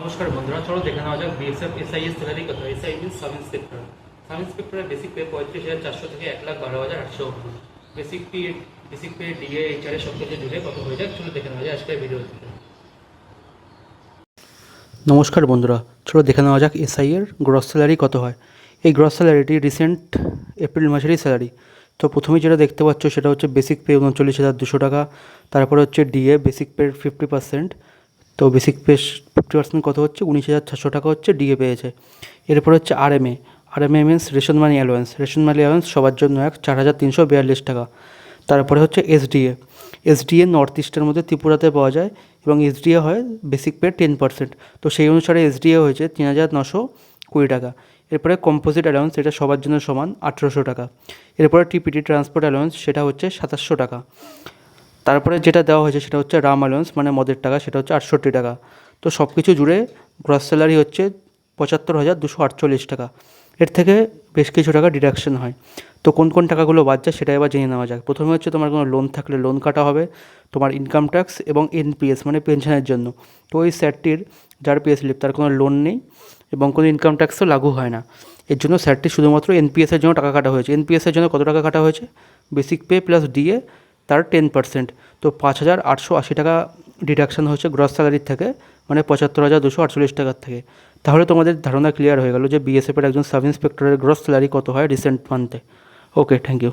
নমস্কার বন্ধুরা, চলো দেখে নেওয়া যাক বিএসএফ এসআইএস স্যালারি কত? SI mean sub inspector sub ইন্সপেক্টরের basic pay পঁয়ত্রিশ হাজার চারশো থেকে এক লাখ বারো হাজার আটশো basic pay basic pay DA HR সব কিছু জুড়ে কত হয়ে যাক, চলো দেখে নেওয়া যায় আজকের ভিডিও নমস্কার বন্ধুরা, চলো দেখে নেওয়া যাক এসআই এর গ্রস স্যালারি কত হয়। এই গ্রস স্যালারিটি রিসেন্ট এপ্রিল মাসেরই স্যালারি তো প্রথমেই যেটা দেখতে পাচ্ছ সেটা হচ্ছে বেসিক পে উনচল্লিশ হাজার দুশো টাকা, তারপরে হচ্ছে DA basic pay fifty percent তো বেসিক পে ফিফটি পার্সেন্ট কত হচ্ছে? উনিশ হাজার ছশো টাকা হচ্ছে ডিএ পেয়েছে। এরপর হচ্ছে RMA RMA means ration money allowance ration money allowance সবার জন্য এক, চার হাজার তিনশো বিয়াল্লিশ টাকা। তারপরে হচ্ছে এসডিএ এসডিএ নর্থ ইস্টের মধ্যে ত্রিপুরাতে পাওয়া যায় এবং এসডিএ হয় বেসিক পে টেন পার্সেন্ট তো সেই অনুসারে এসডিএ হয়েছে তিন হাজার নশো কুড়ি টাকা। এরপরে কম্পোজিট অ্যালাউন্স এটা সবার জন্য সমান আঠেরোশো টাকা। এরপরে টিপিটি ট্রান্সপোর্ট অ্যালাউন্স সেটা হচ্ছে সাতাশশো টাকা। তারপরে যেটা দেওয়া হয়েছে সেটা হচ্ছে রাম অ্যালাউন্স মানে মদের টাকা, সেটা হচ্ছে আটষট্টি টাকা। তো সব কিছু জুড়ে গ্রস স্যালারি হচ্ছে পঁচাত্তর হাজার দুশো আটচল্লিশ টাকা। এর থেকে বেশ কিছু টাকা ডিডাকশন হয়। তো কোন কোন টাকাগুলো বাদ যায় সেটা এবার জেনে নেওয়া যাক। প্রথমে হচ্ছে তোমার কোনো লোন থাকলে লোন কাটা হবে, তোমার ইনকাম ট্যাক্স এবং এনপিএস মানে পেনশনের জন্য। তো ওই স্যারটির, যার পে স্লিপ তার কোনো লোন নেই এবং কোনো ইনকাম ট্যাক্সও লাগু হয় না। এর জন্য স্যারটি শুধুমাত্র এনপিএসের জন্য টাকা কাটা হয়েছে। এনপিএসের জন্য কত টাকা কাটা হয়েছে? বেসিক পে প্লাস ডিএ তার টেন পার্সেন্ট তো পাঁচ হাজার আটশো আশি টাকা ডিডাকশান হচ্ছে গ্রস স্যালারির থেকে মানে পঁচাত্তর হাজার দুশো আটচল্লিশ টাকার থেকে। তাহলে তোমাদের ধারণা ক্লিয়ার হয়ে গেল যে বিএসএফের একজন সাব ইন্সপেক্টরের গ্রস স্যালারি কত হয় রিসেন্ট মান্থে ওকে থ্যাংক ইউ